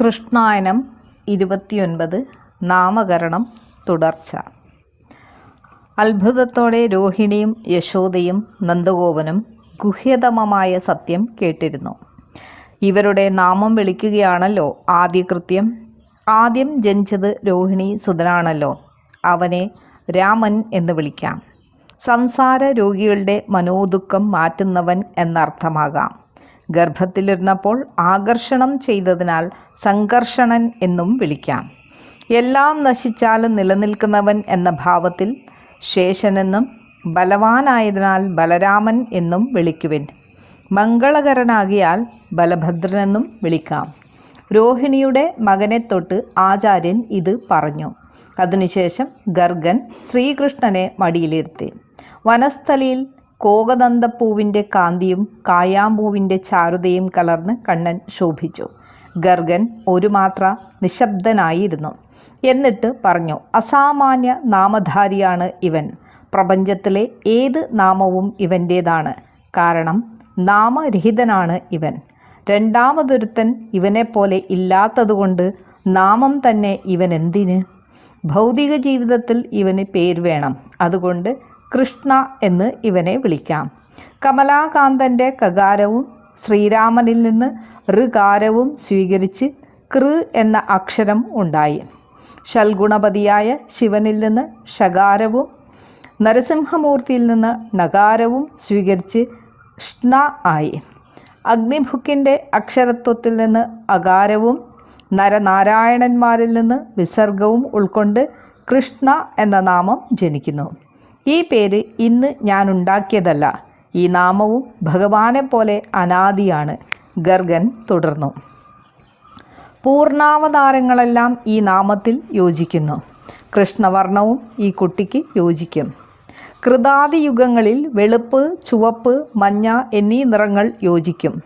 കൃഷ്ണായനം ഇരുപത്തിയൊൻപത് നാമകരണം തുടർച്ച. അത്ഭുതത്തോടെ രോഹിണിയും യശോദയും നന്ദഗോപനും ഗുഹ്യതമമായ സത്യം കേട്ടിരുന്നു. ഇവരുടെ നാമം വിളിക്കുകയാണല്ലോ ആദ്യകൃത്യം. ആദ്യം ജനിച്ചത് രോഹിണി സുതനാണല്ലോ അവനെ രാമൻ എന്ന് വിളിക്കാം. സംസാര രോഗികളുടെ മനോദുഃഖം മാറ്റുന്നവൻ എന്നർത്ഥമാകാം. ഗർഭത്തിലിരുന്നപ്പോൾ ആകർഷണം ചെയ്തതിനാൽ സംഘർഷണൻ എന്നും വിളിക്കാം. എല്ലാം നശിച്ചാലും നിലനിൽക്കുന്നവൻ എന്ന ഭാവത്തിൽ ശേഷനെന്നും ബലവാനായതിനാൽ ബലരാമൻ എന്നും വിളിക്കുവിൻ. മംഗളകരനാകിയാൽ ബലഭദ്രനെന്നും വിളിക്കാം. രോഹിണിയുടെ മകനെ തൊട്ട് ആചാര്യൻ ഇത് പറഞ്ഞു. അതിനുശേഷം ഗർഗൻ ശ്രീകൃഷ്ണനെ മടിയിലിരുത്തി. വനസ്ഥലിയിൽ കോകദന്തപ്പൂവിന്റെ കാന്തിയും കായാമ്പൂവിന്റെ ചാരുതയും കലർന്ന് കണ്ണൻ ശോഭിച്ചു. ഗർഗൻ ഒരു മാത്ര നിശബ്ദനായിരുന്നു. എന്നിട്ട് പറഞ്ഞു അസാമാന്യ നാമധാരിയാണ് ഇവൻ. പ്രപഞ്ചത്തിലെ ഏത് നാമവും ഇവന്റേതാണ് കാരണം നാമരഹിതനാണ് ഇവൻ. രണ്ടാമതൊരുത്തൻ ഇവനെപ്പോലെ ഇല്ലാത്തതുകൊണ്ട് നാമം തന്നെ ഇവൻ എന്തിന് ഭൗതിക ജീവിതത്തിൽ ഇവന് പേര് വേണം. അതുകൊണ്ട് കൃഷ്ണ എന്ന് ഇവനെ വിളിക്കാം. കമലാകാന്തന്റെ കകാരവും ശ്രീരാമനിൽ നിന്ന് ഋകാരവും സ്വീകരിച്ച് കൃ എന്ന അക്ഷരം ഉണ്ടായി. ഷൽഗുണപതിയായ ശിവനിൽ നിന്ന് ഷകാരവും നരസിംഹമൂർത്തിയിൽ നിന്ന് നകാരവും സ്വീകരിച്ച് ഷ്ണ ആയി. അഗ്നിഭുക്കിന്റെ അക്ഷരത്വത്തിൽ നിന്ന് അകാരവും നരനാരായണന്മാരിൽ നിന്ന് വിസർഗവും ഉൾക്കൊണ്ട് കൃഷ്ണ എന്ന നാമം ജനിക്കുന്നു. ഈ പേര് ഇന്ന് ഞാൻ ഉണ്ടാക്കിയതല്ല ഈ നാമവും ഭഗവാനെ പോലെ അനാദിയാണ്. ഗർഗൻ തുടർന്നു. പൂർണാവതാരങ്ങളെല്ലാം ഈ നാമത്തിൽ യോജിക്കുന്നു. കൃഷ്ണവർണവും ഈ കുട്ടിക്ക് യോജിക്കും. കൃതാതി യുഗങ്ങളിൽ വെളുപ്പ് ചുവപ്പ് മഞ്ഞ എന്നീ നിറങ്ങൾ യോജിക്കും.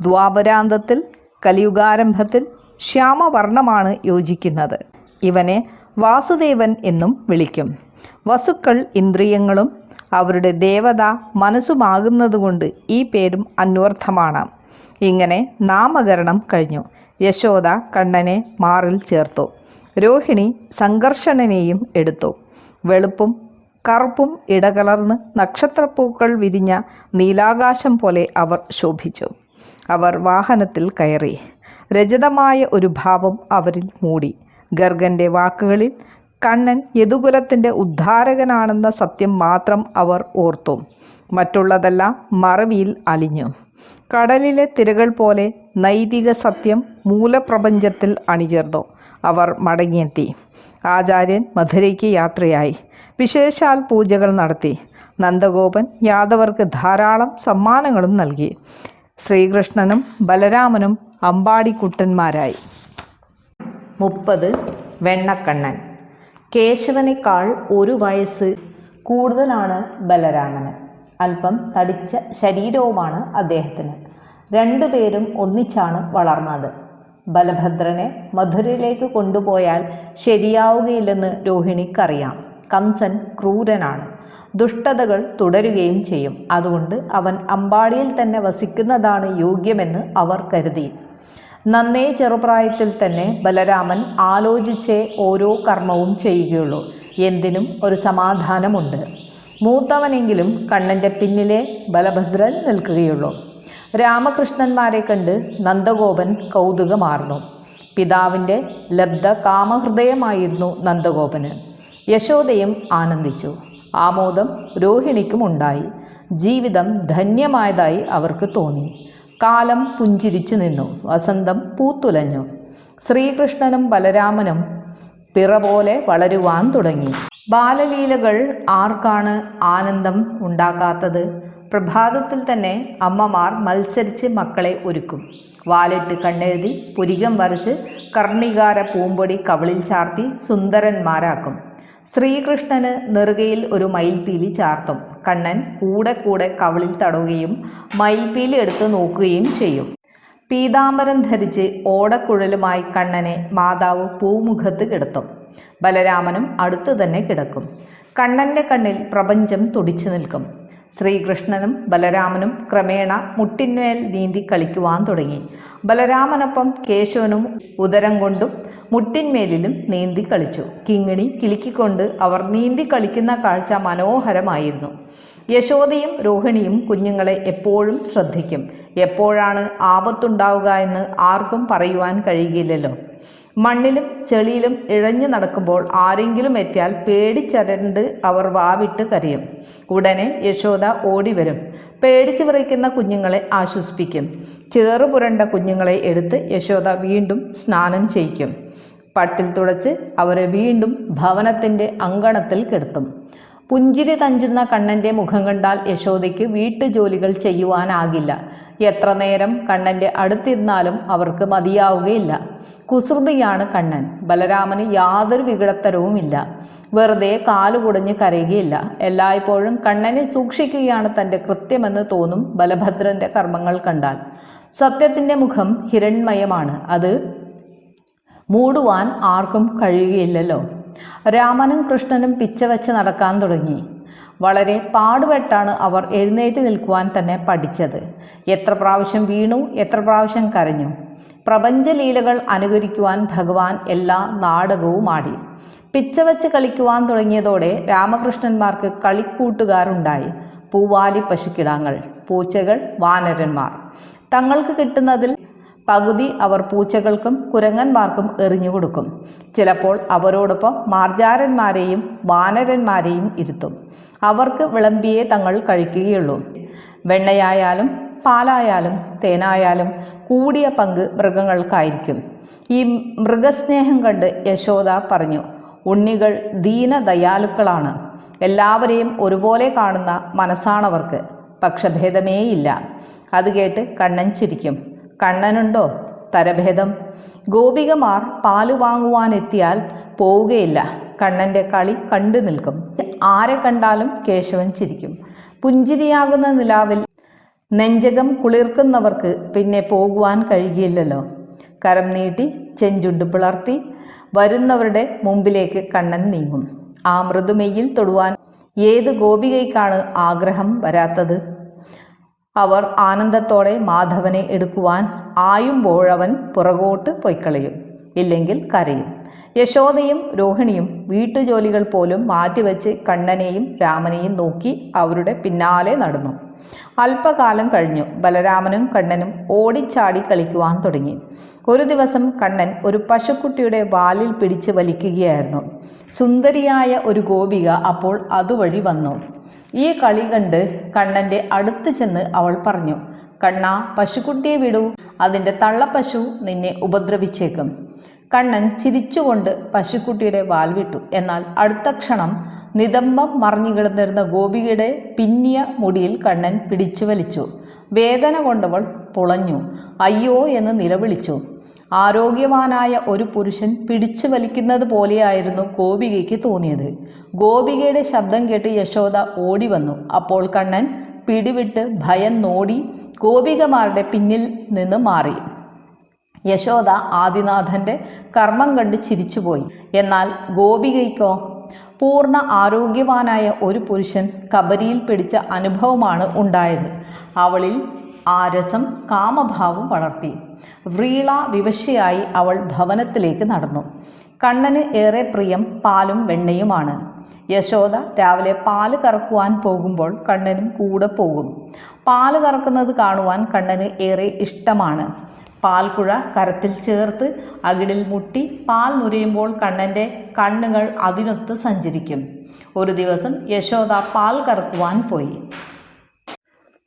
ദ്വാപരാന്തത്തിൽ കലിയുഗാരംഭത്തിൽ ശ്യാമവർണമാണ് യോജിക്കുന്നത്. ഇവനെ വാസുദേവൻ എന്നും വിളിക്കും. വസുക്കൾ ഇന്ദ്രിയങ്ങളും അവരുടെ ദേവത മനസ്സുമാകുന്നതുകൊണ്ട് ഈ പേരും അന്വർത്ഥമാണ്. ഇങ്ങനെ നാമകരണം കഴിഞ്ഞു. യശോദ കണ്ണനെ മാറിൽ ചേർത്തു. രോഹിണി സംഘർഷണനെയും എടുത്തു. വെളുപ്പും കറുപ്പും ഇടകലർന്ന് നക്ഷത്രപ്പൂക്കൾ വിരിഞ്ഞ നീലാകാശം പോലെ അവർ ശോഭിച്ചു. അവർ വാഹനത്തിൽ കയറി. രചിതമായ ഒരു ഭാവം അവരിൽ മൂടി. ഗർഗന്റെ വാക്കുകളിൽ കണ്ണൻ യദുകുലത്തിന്റെ ഉദ്ധാരകനാണെന്ന സത്യം മാത്രം അവർ ഓർത്തു. മറ്റുള്ളതെല്ലാം മറവിയിൽ അലിഞ്ഞു. കടലിലെ തിരകൾ പോലെ നൈതിക സത്യം മൂലപ്രപഞ്ചത്തിൽ അണിചേർന്നു. അവർ മടങ്ങിയെത്തി. ആചാര്യൻ മധുരയ്ക്ക് യാത്രയായി. വിശേഷാൽ പൂജകൾ നടത്തി. നന്ദഗോപൻ യാദവർക്ക് ധാരാളം സമ്മാനങ്ങളും നൽകി. ശ്രീകൃഷ്ണനും ബലരാമനും അമ്പാടിക്കുട്ടന്മാരായി. മുപ്പത് വെണ്ണക്കണ്ണൻ. കേശവനേക്കാൾ ഒരു വയസ്സ് കൂടുതലാണ് ബലരാമന്. അല്പം തടിച്ച ശരീരവുമാണ് അദ്ദേഹത്തിന്. രണ്ടുപേരും ഒന്നിച്ചാണ് വളർന്നത്. ബലഭദ്രനെ മധുരയിലേക്ക് കൊണ്ടുപോയാൽ ശരിയാവുകയില്ലെന്ന് രോഹിണിക്കറിയാം. കംസൻ ക്രൂരനാണ്. ദുഷ്ടതകൾ തുടരുകയും ചെയ്യും. അതുകൊണ്ട് അവൻ അമ്പാടിയിൽ തന്നെ വസിക്കുന്നതാണ് യോഗ്യമെന്ന് അവർ കരുതി. നന്നേ ചെറുപ്രായത്തിൽ തന്നെ ബലരാമൻ ആലോചിച്ചേ ഓരോ കർമ്മവും ചെയ്യുകയുള്ളൂ. എന്തിനും ഒരു സമാധാനമുണ്ട്. മൂത്തവനെങ്കിലും കണ്ണന്റെ പിന്നിലെ ബലഭദ്രൻ നിൽക്കുകയുള്ളൂ. രാമകൃഷ്ണന്മാരെ കണ്ട് നന്ദഗോപൻ കൗതുകമാർന്നു. പിതാവിന്റെ ലബ്ധ കാമഹൃദയമായിരുന്നു നന്ദഗോപന്. യശോദയും ആനന്ദിച്ചു. ആമോദം രോഹിണിക്കും ഉണ്ടായി ജീവിതം ധന്യമായതായി അവർക്ക് തോന്നി. കാലം പുഞ്ചിരിച്ചു നിന്നു. വസന്തം പൂത്തുലഞ്ഞു. ശ്രീകൃഷ്ണനും ബലരാമനും പിറ പോലെ വളരുവാൻ തുടങ്ങി. ബാലലീലകൾ ആർക്കാണ് ആനന്ദം ഉണ്ടാക്കാത്തത്? പ്രഭാതത്തിൽ തന്നെ അമ്മമാർ മത്സരിച്ച് മക്കളെ ഒരുക്കും. വാലിട്ട് കണ്ണെഴുതി പുരികം വരച്ച് കർണികാര പൂമ്പൊടി കവിളിൽ ചാർത്തി സുന്ദരന്മാരാക്കും. ശ്രീകൃഷ്ണന് നെറുകയിൽ ഒരു മയിൽപീലി ചാർത്തും. കണ്ണൻ കൂടെ കൂടെ കവിളിൽ തടവുകയും മയിൽപീലി എടുത്ത് നോക്കുകയും ചെയ്യും. പീതാംബരം ധരിച്ച് ഓടക്കുഴലുമായി കണ്ണനെ മാതാവ് പൂമുഖത്ത് കിടത്തും ബലരാമനും അടുത്തു തന്നെ കിടക്കും. കണ്ണന്റെ കണ്ണിൽ പ്രപഞ്ചം തുടിച്ചു നിൽക്കും. ശ്രീകൃഷ്ണനും ബലരാമനും ക്രമേണ മുട്ടിന്മേൽ നീന്തി കളിക്കുവാൻ തുടങ്ങി. ബലരാമനൊപ്പം കേശവനും ഉദരം കൊണ്ടും മുട്ടിന്മേലിലും നീന്തി കളിച്ചു. കിങ്ങിണി കിലുക്കിക്കൊണ്ട് അവർ നീന്തി കളിക്കുന്ന കാഴ്ച മനോഹരമായിരുന്നു. യശോദയും രോഹിണിയും കുഞ്ഞുങ്ങളെ എപ്പോഴും ശ്രദ്ധിക്കും. എപ്പോഴാണ് ആപത്തുണ്ടാവുക എന്ന് ആർക്കും പറയുവാൻ കഴിയില്ലല്ലോ. മണ്ണിലും ചെളിയിലും ഇഴഞ്ഞു നടക്കുമ്പോൾ ആരെങ്കിലും എത്തിയാൽ പേടിച്ചരണ്ട് അവർ വാവിട്ട് കരയും. ഉടനെ യശോദ ഓടിവരും. പേടിച്ച് വിറയ്ക്കുന്ന കുഞ്ഞുങ്ങളെ ആശ്വസിപ്പിക്കും. ചേറുപുരണ്ട കുഞ്ഞുങ്ങളെ എടുത്ത് യശോദ വീണ്ടും സ്നാനം ചെയ്യിക്കും. പട്ടിൽ തുടച്ച് അവരെ വീണ്ടും ഭവനത്തിന്റെ അങ്കണത്തിൽ കിടത്തും. പുഞ്ചിരി തഞ്ചുന്ന കണ്ണന്റെ മുഖം കണ്ടാൽ യശോദയ്ക്ക് വീട്ടുജോലികൾ ചെയ്യുവാനാകില്ല. എത്ര നേരം കണ്ണന്റെ അടുത്തിരുന്നാലും അവർക്ക് മതിയാവുകയില്ല. കുസൃതിയാണ് കണ്ണൻ. ബലരാമന് യാതൊരു വികടത്തരവുമില്ല. വെറുതെ കാലുകുടഞ്ഞ് കരയുകയില്ല. എല്ലായ്പ്പോഴും കണ്ണനെ സൂക്ഷിക്കുകയാണ് തന്റെ കൃത്യമെന്ന് തോന്നും ബലഭദ്രന്റെ കർമ്മങ്ങൾ കണ്ടാൽ. സത്യത്തിന്റെ മുഖം ഹിരൺമയമാണ്. അത് മൂടുവാൻ ആർക്കും കഴിയുകയില്ലല്ലോ. രാമനും കൃഷ്ണനും പിച്ച വെച്ച് നടക്കാൻ തുടങ്ങി. വളരെ പാടുപെട്ടാണ് അവർ എഴുന്നേറ്റ് നിൽക്കുവാൻ തന്നെ പഠിച്ചത്. എത്ര പ്രാവശ്യം വീണു എത്ര പ്രാവശ്യം കരഞ്ഞു. പ്രപഞ്ചലീലകൾ അനുകരിക്കുവാൻ ഭഗവാൻ എല്ലാ നാടകവും ആടി. പിച്ച വെച്ച് കളിക്കുവാൻ തുടങ്ങിയതോടെ രാമകൃഷ്ണന്മാർക്ക് കളിക്കൂട്ടുകാരുണ്ടായി. പൂവാലി പശുക്കിടാങ്ങൾ പൂച്ചകൾ വാനരന്മാർ. തങ്ങൾക്ക് കിട്ടുന്നതിൽ പകുതി അവർ പൂച്ചകൾക്കും കുരങ്ങന്മാർക്കും എറിഞ്ഞുകൊടുക്കും ചിലപ്പോൾ അവരോടൊപ്പം മാർജാരന്മാരെയും വാനരന്മാരെയും ഇരുത്തും. അവർക്ക് വിളമ്പിയെ തങ്ങൾ കഴിക്കുകയുള്ളൂ. വെണ്ണയായാലും പാലായാലും തേനായാലും കൂടിയ പങ്ക് മൃഗങ്ങൾക്കായിരിക്കും. ഈ മൃഗസ്നേഹം കണ്ട് യശോദ പറഞ്ഞു ഉണ്ണികൾ ദീനദയാലുക്കളാണ്. എല്ലാവരെയും ഒരുപോലെ കാണുന്ന മനസ്സാണവർക്ക്. പക്ഷഭേദമേയില്ല. അത് കേട്ട് കണ്ണൻ ചിരിക്കും. കണ്ണനുണ്ടോ? തരഭേദം. ഗോപികമാർ പാൽ വാങ്ങുവാനെത്തിയാൽ പോവുകയില്ല. കണ്ണന്റെ കളി കണ്ടു നിൽക്കും. ആരെ കണ്ടാലും കേശവൻ ചിരിക്കും. പുഞ്ചിരിയാകുന്ന നിലാവിൽ നെഞ്ചകം കുളിർക്കുന്നവർക്ക് പിന്നെ പോകുവാൻ കഴിയില്ലല്ലോ. കരം നീട്ടി ചെഞ്ചുണ്ട് പിളർത്തി വരുന്നവരുടെ മുമ്പിലേക്ക് കണ്ണൻ നീങ്ങും. ആ മൃദുമെയ്യിൽ തൊടുവാൻ ഏത് ഗോപികയ്ക്കാണ് ആഗ്രഹം വരാത്തത്? അവർ ആനന്ദത്തോടെ മാധവനെ എടുക്കുവാൻ ആയുമ്പോഴവൻ പുറകോട്ട് പൊയ്ക്കളയും ഇല്ലെങ്കിൽ കരയും. യശോദയും രോഹിണിയും വീട്ടുജോലികൾ പോലും മാറ്റിവെച്ച് കണ്ണനെയും രാമനെയും നോക്കി അവരുടെ പിന്നാലെ നടന്നു. അല്പകാലം കഴിഞ്ഞു. ബലരാമനും കണ്ണനും ഓടിച്ചാടി കളിക്കുവാൻ തുടങ്ങി. ഒരു ദിവസം കണ്ണൻ ഒരു പശുക്കുട്ടിയുടെ വാലിൽ പിടിച്ച് വലിക്കുകയായിരുന്നു. സുന്ദരിയായ ഒരു ഗോപിക അപ്പോൾ അതുവഴി വന്നു. ഈ കളി കണ്ട് കണ്ണന്റെ അടുത്ത് ചെന്ന് അവൾ പറഞ്ഞു കണ്ണ പശുക്കുട്ടിയെ വിടൂ. അതിന്റെ തള്ളപ്പശു നിന്നെ ഉപദ്രവിച്ചേക്കും. കണ്ണൻ ചിരിച്ചുകൊണ്ട് പശുക്കുട്ടിയുടെ വാൽ വിട്ടു. എന്നാൽ അടുത്ത ക്ഷണം നിതംബം മറിഞ്ഞു കിടന്നിരുന്ന ഗോപികയുടെ പിന്നിയ മുടിയിൽ കണ്ണൻ പിടിച്ചു വലിച്ചു. വേദന കൊണ്ടവൾ പുളഞ്ഞു. അയ്യോ എന്ന് നിലവിളിച്ചു. ആരോഗ്യവാനായ ഒരു പുരുഷൻ പിടിച്ചു വലിക്കുന്നത് പോലെയായിരുന്നു ഗോപികയ്ക്ക് തോന്നിയത്. ഗോപികയുടെ ശബ്ദം കേട്ട് യശോദ ഓടി വന്നു. അപ്പോൾ കണ്ണൻ പിടിവിട്ട് ഭയം നോടി ഗോപികമാരുടെ പിന്നിൽ നിന്ന് മാറി. യശോദ ആദിനാഥന്റെ കർമ്മം കണ്ട് ചിരിച്ചുപോയി. എന്നാൽ ഗോപികയ്ക്കോ പൂർണ ആരോഗ്യവാനായ ഒരു പുരുഷൻ കബരിയിൽ പിടിച്ച അനുഭവമാണ് ഉണ്ടായത്. അവളിൽ ആരസം കാമഭാവം വളർത്തി. വ്രീള വിവശയായി അവൾ ഭവനത്തിലേക്ക് നടന്നു. കണ്ണന് ഏറെ പ്രിയം പാലും വെണ്ണയുമാണ്. യശോദ രാവിലെ പാൽ കറക്കുവാൻ പോകുമ്പോൾ കണ്ണനും കൂടെ പോകും. പാൽ കറക്കുന്നത് കാണുവാൻ കണ്ണന് ഏറെ ഇഷ്ടമാണ്. പാൽക്കുഴ കരത്തിൽ ചേർത്ത് അകിടിൽ മുട്ടി പാൽ നുരയുമ്പോൾ കണ്ണന്റെ കണ്ണുകൾ അതിനൊത്ത് സഞ്ചരിക്കും. ഒരു ദിവസം യശോദ പാൽ കറക്കുവാൻ പോയി.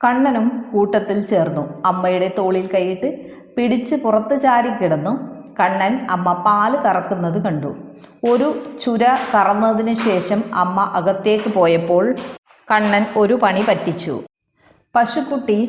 കണ്ണനും കൂട്ടത്തിൽ ചേർന്നു. അമ്മയുടെ തോളിൽ കൈയിട്ട് പിടിച്ച് പുറത്ത് ചാരി കിടന്നു. കണ്ണൻ അമ്മ പാൽ കറക്കുന്നത് കണ്ടു. ഒരു ചുര കറന്നതിന് ശേഷം അമ്മ അകത്തേക്ക് പോയപ്പോൾ കണ്ണൻ ഒരു പണി പറ്റിച്ചു. പശുക്കുട്ടി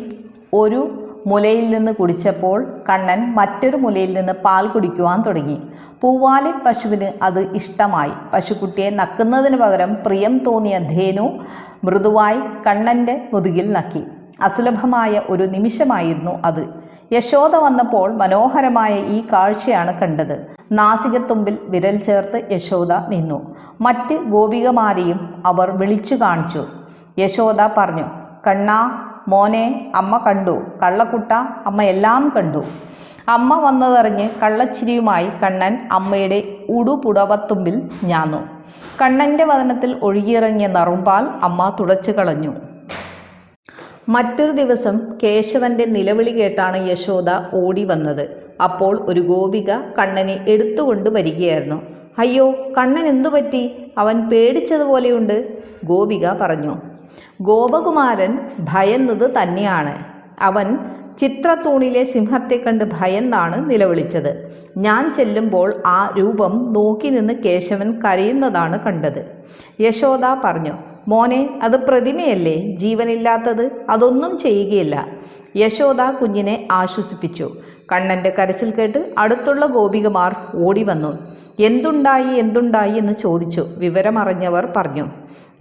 ഒരു മുലയിൽ നിന്ന് കുടിച്ചപ്പോൾ കണ്ണൻ മറ്റൊരു മുലയിൽ നിന്ന് പാൽ കുടിക്കുവാൻ തുടങ്ങി. പൂവാലി പശുവിന് അത് ഇഷ്ടമായി. പശുക്കുട്ടിയെ നക്കുന്നതിന് പകരം പ്രിയം തോന്നിയ ധേനു മൃദുവായി കണ്ണന്റെ മുതുകിൽ നക്കി. അസുലഭമായ ഒരു നിമിഷമായിരുന്നു അത്. യശോദ വന്നപ്പോൾ മനോഹരമായ ഈ കാഴ്ചയാണ് കണ്ടത്. നാസികത്തുമ്പിൽ വിരൽ ചേർത്ത് യശോദ നിന്നു. മറ്റ് ഗോപികമാരെയും അവർ വിളിച്ചു കാണിച്ചു. യശോദ പറഞ്ഞു കണ്ണാ മോനെ അമ്മ കണ്ടു. കള്ളക്കുട്ട അമ്മ എല്ലാം കണ്ടു. അമ്മ വന്നതറിഞ്ഞ് കള്ളച്ചിരിയുമായി കണ്ണൻ അമ്മയുടെ ഉടുപുടവത്തുമ്പിൽ ഞാന്നു. കണ്ണന്റെ വതനത്തിൽ ഒഴുകിയിറങ്ങിയ നറുമ്പാൽ അമ്മ തുടച്ചു കളഞ്ഞു. മറ്റൊരു ദിവസം കേശവന്റെ നിലവിളി കേട്ടാണ് യശോദ ഓടി വന്നത്. അപ്പോൾ ഒരു ഗോപിക കണ്ണനെ എടുത്തുകൊണ്ട് വരികയായിരുന്നു. അയ്യോ കണ്ണൻ എന്തു പറ്റി അവൻ പേടിച്ചതുപോലെയുണ്ട് ഗോപിക പറഞ്ഞു. ഗോപകുമാരൻ ഭയന്നത് തന്നെയാണ്. അവൻ ചിത്രത്തൂണിലെ സിംഹത്തെ കണ്ട് ഭയന്നാണ് നിലവിളിച്ചത്. ഞാൻ ചെല്ലുമ്പോൾ ആ രൂപം നോക്കി നിന്ന് കേശവൻ കരയുന്നതാണ് കണ്ടത്. യശോദ പറഞ്ഞു മോനെ അത് പ്രതിമയല്ലേ? ജീവനില്ലാത്തത് അതൊന്നും ചെയ്യുകയില്ല. യശോദ കുഞ്ഞിനെ ആശ്വസിപ്പിച്ചു. കണ്ണന്റെ കരച്ചിൽ കേട്ട് അടുത്തുള്ള ഗോപികമാർ ഓടി വന്നു. എന്തുണ്ടായി എന്തുണ്ടായി? എന്ന് ചോദിച്ചു. വിവരമറിഞ്ഞവർ പറഞ്ഞു.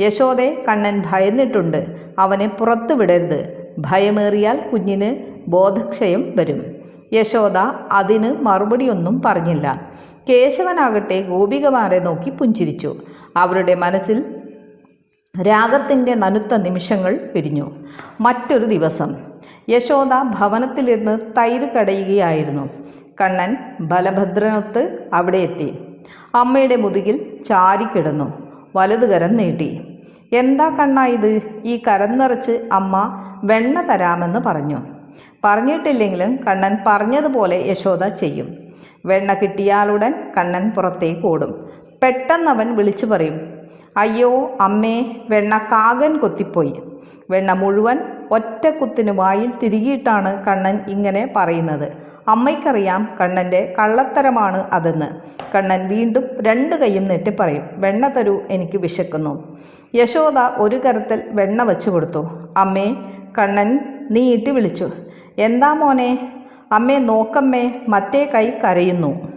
യശോദെ കണ്ണൻ ഭയന്നിട്ടുണ്ട്. അവനെ പുറത്തു വിടരുത്. ഭയമേറിയാൽ കുഞ്ഞിന് ബോധക്ഷയം വരും. യശോദ അതിന് മറുപടിയൊന്നും പറഞ്ഞില്ല. കേശവനാകട്ടെ ഗോപികമാരെ നോക്കി പുഞ്ചിരിച്ചു. അവരുടെ മനസ്സിൽ രാഗത്തിന്റെ നനുത്ത നിമിഷങ്ങൾ പിരിഞ്ഞു. മറ്റൊരു ദിവസം യശോദ ഭവനത്തിലിരുന്ന് തൈര് കടയുകയായിരുന്നു. കണ്ണൻ ബലഭദ്രനൊത്ത് അവിടെ എത്തി. അമ്മയുടെ മുതുകിൽ ചാരിക്കിടന്നു വലതുകരം നീട്ടി. എന്താ കണ്ണാ ഇത്? ഈ കരം നിറച്ച് അമ്മ വെണ്ണ തരാമെന്ന് പറഞ്ഞു. പറഞ്ഞിട്ടില്ലെങ്കിലും കണ്ണൻ പറഞ്ഞതുപോലെ യശോദ ചെയ്യും. വെണ്ണ കിട്ടിയാലുടൻ കണ്ണൻ പുറത്തേക്ക് ഓടും. പെട്ടെന്നവൻ വിളിച്ചു പറയും. അയ്യോ അമ്മേ വെണ്ണ കാകൻ കൊത്തിപ്പോയി. വെണ്ണ മുഴുവൻ ഒറ്റ കുത്തിന് വായിൽ തിരികിയിട്ടാണ് കണ്ണൻ ഇങ്ങനെ പറയുന്നത്. അമ്മയ്ക്കറിയാം കണ്ണന്റെ കള്ളത്തരമാണ് അതെന്ന്. കണ്ണൻ വീണ്ടും രണ്ട് കൈയും നെട്ടിപ്പറയും വെണ്ണ തരൂ എനിക്ക് വിശക്കുന്നു. യശോദ ഒരു കരത്തിൽ വെണ്ണ വെച്ചു കൊടുത്തു. അമ്മേ കണ്ണൻ നീ ഇട്ടി വിളിച്ചു. എന്താ മോനെ? അമ്മേ നോക്കമ്മേ മറ്റേ കൈ കരയുന്നു.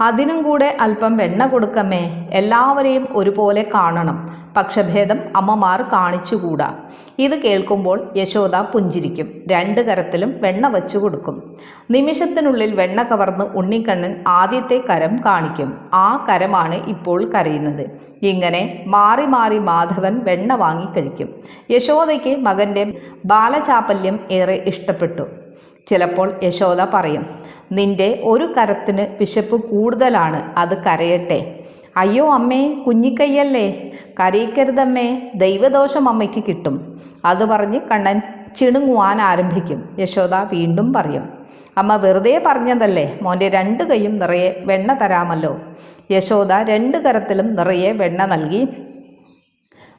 അതിനും കൂടെ അല്പം വെണ്ണ കൊടുക്കമേ എല്ലാവരെയും ഒരുപോലെ കാണണം. പക്ഷഭേദം അമ്മമാർ കാണിച്ചുകൂടാ. ഇത് കേൾക്കുമ്പോൾ യശോദ പുഞ്ചിരിക്കും. രണ്ട് കരത്തിലും വെണ്ണ വച്ചു കൊടുക്കും. നിമിഷത്തിനുള്ളിൽ വെണ്ണ കവർന്ന് ഉണ്ണിക്കണ്ണൻ ആദ്യത്തെ കരം കാണിക്കും. ആ കരമാണ് ഇപ്പോൾ കരയുന്നത്. ഇങ്ങനെ മാറി മാറി മാധവൻ വെണ്ണ വാങ്ങി കഴിക്കും. യശോദയ്ക്ക് മകന്റെ ബാലചാപല്യം ഏറെ ഇഷ്ടപ്പെട്ടു. ചിലപ്പോൾ യശോദ പറയും നിന്റെ ഒരു കരത്തിന് വിശപ്പ് കൂടുതലാണ് അത് കരയട്ടെ. അയ്യോ അമ്മേ കുഞ്ഞിക്കയ്യല്ലേ കരയിക്കരുതമ്മേ ദൈവദോഷം അമ്മയ്ക്ക് കിട്ടും. അത് പറഞ്ഞ് കണ്ണൻ ചിണുങ്ങുവാൻ ആരംഭിക്കും. യശോദ വീണ്ടും പറയും അമ്മ വെറുതെ പറഞ്ഞതല്ലേ? മോന്റെ രണ്ട് കൈയും നിറയെ വെണ്ണ തരാമല്ലോ. യശോദ രണ്ട് കരത്തിലും നിറയെ വെണ്ണ നൽകി.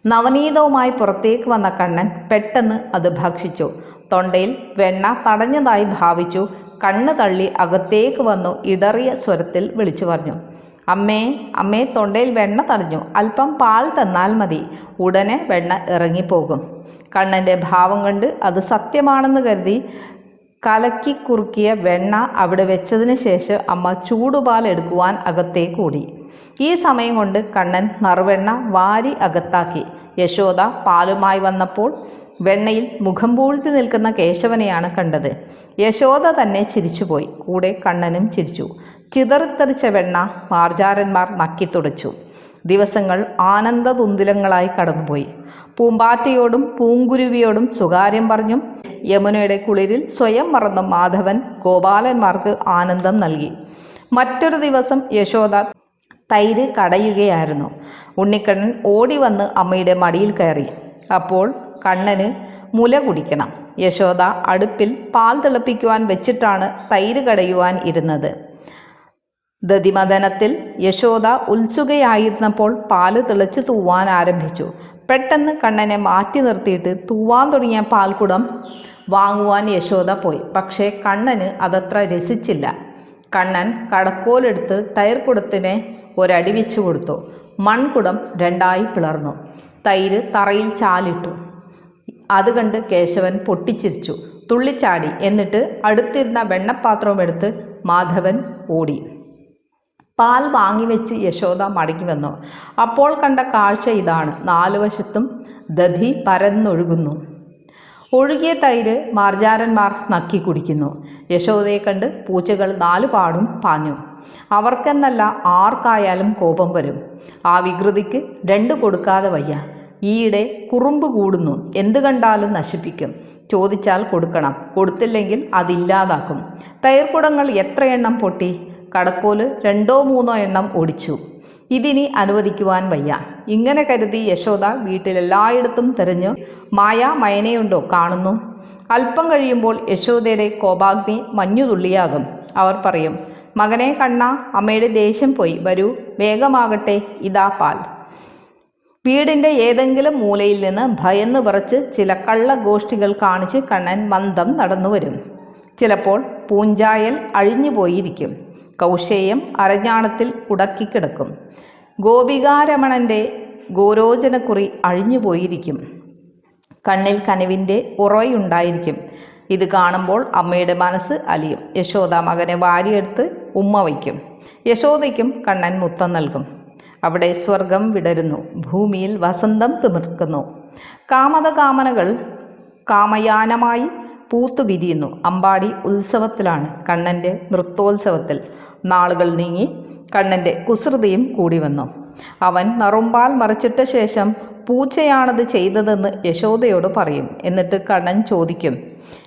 നവനീതവുമായി പുറത്തേക്ക് വന്ന കണ്ണൻ പെട്ടെന്ന് അത് ഭക്ഷിച്ചു. തൊണ്ടയിൽ വെണ്ണ തടഞ്ഞതായി ഭാവിച്ചു. കണ്ണ് തള്ളി അകത്തേക്ക് വന്നു ഇടറിയ സ്വരത്തിൽ വിളിച്ചു പറഞ്ഞു. അമ്മേ അമ്മേ തൊണ്ടയിൽ വെണ്ണ തടഞ്ഞു അല്പം പാൽ തന്നാൽ മതി. ഉടനെ വെണ്ണ ഇറങ്ങിപ്പോകും. കണ്ണന്റെ ഭാവം കണ്ട് അത് സത്യമാണെന്ന് കരുതി കലക്കി കുറുക്കിയ വെണ്ണ അവിടെ വെച്ചതിന് ശേഷം അമ്മ ചൂടുപാൽ എടുക്കുവാൻ അകത്തേക്ക് ഓടി. ഈ സമയം കൊണ്ട് കണ്ണൻ നറുവെണ്ണ വാരി അകത്താക്കി. യശോദ പാലുമായി വന്നപ്പോൾ വെണ്ണയിൽ മുഖം പൂഴ്ത്തി നിൽക്കുന്ന കേശവനെയാണ് കണ്ടത്. യശോദ തന്നെ ചിരിച്ചുപോയി. കൂടെ കണ്ണനും ചിരിച്ചു. ചിതറിത്തെറിച്ച വെണ്ണ മാർജാരന്മാർ നക്കിത്തുടച്ചു. ദിവസങ്ങൾ ആനന്ദതുന്തിലങ്ങളായി കടന്നുപോയി. പൂമ്പാറ്റയോടും പൂങ്കുരുവിയോടും സ്വകാര്യം പറഞ്ഞും യമുനയുടെ കുളിരിൽ സ്വയം മറന്ന മാധവൻ ഗോപാലന്മാർക്ക് ആനന്ദം നൽകി. മറ്റൊരു ദിവസം യശോദ തൈര് കടയുകയായിരുന്നു. ഉണ്ണിക്കണ്ണൻ ഓടി വന്ന് അമ്മയുടെ മടിയിൽ കയറി. അപ്പോൾ കണ്ണന് മുല കുടിക്കണം. യശോദ അടുപ്പിൽ പാൽ തിളപ്പിക്കുവാൻ വെച്ചിട്ടാണ് തൈര് കടയുവാൻ ഇരുന്നത്. ദതിമദനത്തിൽ യശോദ ഉത്സുകയായിരുന്നപ്പോൾ പാൽ തിളച്ച് തൂവാൻ ആരംഭിച്ചു. പെട്ടെന്ന് കണ്ണനെ മാറ്റി നിർത്തിയിട്ട് തൂവാൻ തുടങ്ങിയ പാൽക്കുടം വാങ്ങുവാൻ യശോദ പോയി. പക്ഷേ കണ്ണന് അതത്ര രസിച്ചില്ല. കണ്ണൻ കടക്കോലെടുത്ത് തൈർക്കുടത്തിനെ ഒരടി വെച്ചു കൊടുത്തു. മൺകുടം രണ്ടായി പിളർന്നു. തൈര് തറയിൽ ചാലിട്ടു. അത് കണ്ട് കേശവൻ പൊട്ടിച്ചിരിച്ചു. തുള്ളിച്ചാടി. എന്നിട്ട് അടുത്തിരുന്ന വെണ്ണപ്പാത്രവും എടുത്ത് മാധവൻ ഓടി. പാൽ വാങ്ങിവെച്ച് യശോദ മടങ്ങി വന്നു. അപ്പോൾ കണ്ട കാഴ്ച ഇതാണ്. നാലുവശത്തും ദധി പരന്നൊഴുകുന്നു. ഒഴുകിയ തൈര് മാർജാരന്മാർ നക്കി കുടിക്കുന്നു. യശോദയെ കണ്ട് പൂച്ചകൾ നാലുപാടും പാഞ്ഞു. അവർക്കെന്നല്ല ആർക്കായാലും കോപം വരും. ആ വികൃതിക്ക് രണ്ട് കൊടുക്കാതെ വയ്യ. ഈയിടെ കുറുമ്പ് കൂടുന്നു. എന്ത് കണ്ടാലും നശിപ്പിക്കും. ചോദിച്ചാൽ കൊടുക്കണം. കൊടുത്തില്ലെങ്കിൽ അതില്ലാതാക്കും തൈർക്കുടങ്ങൾ എത്ര എണ്ണം പൊട്ടി? കടക്കോൽ രണ്ടോ മൂന്നോ എണ്ണം ഒടിച്ചു ഇതിനി അനുവദിക്കുവാൻ വയ്യ. ഇങ്ങനെ കരുതി യശോദ വീട്ടിലെല്ലായിടത്തും തിരഞ്ഞു മായ മയനയുണ്ടോ കാണുന്നു. അല്പം കഴിയുമ്പോൾ യശോദയുടെ കോപാഗ്നി മഞ്ഞുതുള്ളിയാകും അവർ പറയും മകനെ കണ്ണ അമ്മയുടെ ദേഷ്യം പോയി. വരൂ വേഗമാകട്ടെ ഇതാ പാൽ. വീടിന്റെ ഏതെങ്കിലും മൂലയിൽ നിന്ന് ഭയന്ന് വിറച്ച് ചില കള്ളഗോഷ്ഠികൾ കാണിച്ച് കണ്ണൻ മന്ദം നടന്നു വരും. ചിലപ്പോൾ പൂഞ്ചായൽ അഴിഞ്ഞുപോയിരിക്കും കൗശേയം അരഞ്ഞാണത്തിൽ ഉടക്കിക്കിടക്കും ഗോപികാരമണന്റെ ഗോരോചനക്കുറി അഴിഞ്ഞുപോയിരിക്കും കണ്ണിൽ കനിവിന്റെ ഉറയുണ്ടായിരിക്കും. ഇത് കാണുമ്പോൾ അമ്മയുടെ മനസ്സ് അലിയും. യശോദ മകനെ വാരിയെടുത്ത് ഉമ്മ വയ്ക്കും. യശോദയ്ക്കും കണ്ണൻ മുത്തം നൽകും. അവിടെ സ്വർഗം വിടരുന്നു ഭൂമിയിൽ വസന്തം തിമിർക്കുന്നു. കാമത കാമനകൾ കാമയാനമായി പൂത്തു വിരിയുന്നു. അമ്പാടി ഉത്സവത്തിലാണ് കണ്ണന്റെ നൃത്തോത്സവത്തിൽ നാളുകൾ നീങ്ങി കണ്ണന്റെ കുസൃതിയും കൂടി വന്നു. അവൻ നറുമ്പാൽ മറിച്ചിട്ട ശേഷം പൂച്ചയാണത് ചെയ്തതെന്ന് യശോദയോട് പറയും. എന്നിട്ട് കണ്ണൻ ചോദിക്കും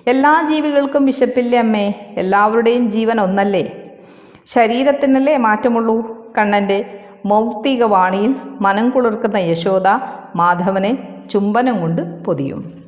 എല്ലാ ജീവികൾക്കും വിശപ്പില്ലേ അമ്മേ? എല്ലാവരുടെയും ജീവൻ ഒന്നല്ലേ? ശരീരത്തിനല്ലേ മാറ്റമുള്ളൂ? കണ്ണന്റെ മൗക്തിക വാണിയിൽ മനം കുളിർക്കുന്ന യശോദ മാധവനെ ചുംബനം കൊണ്ട് പൊതിയും.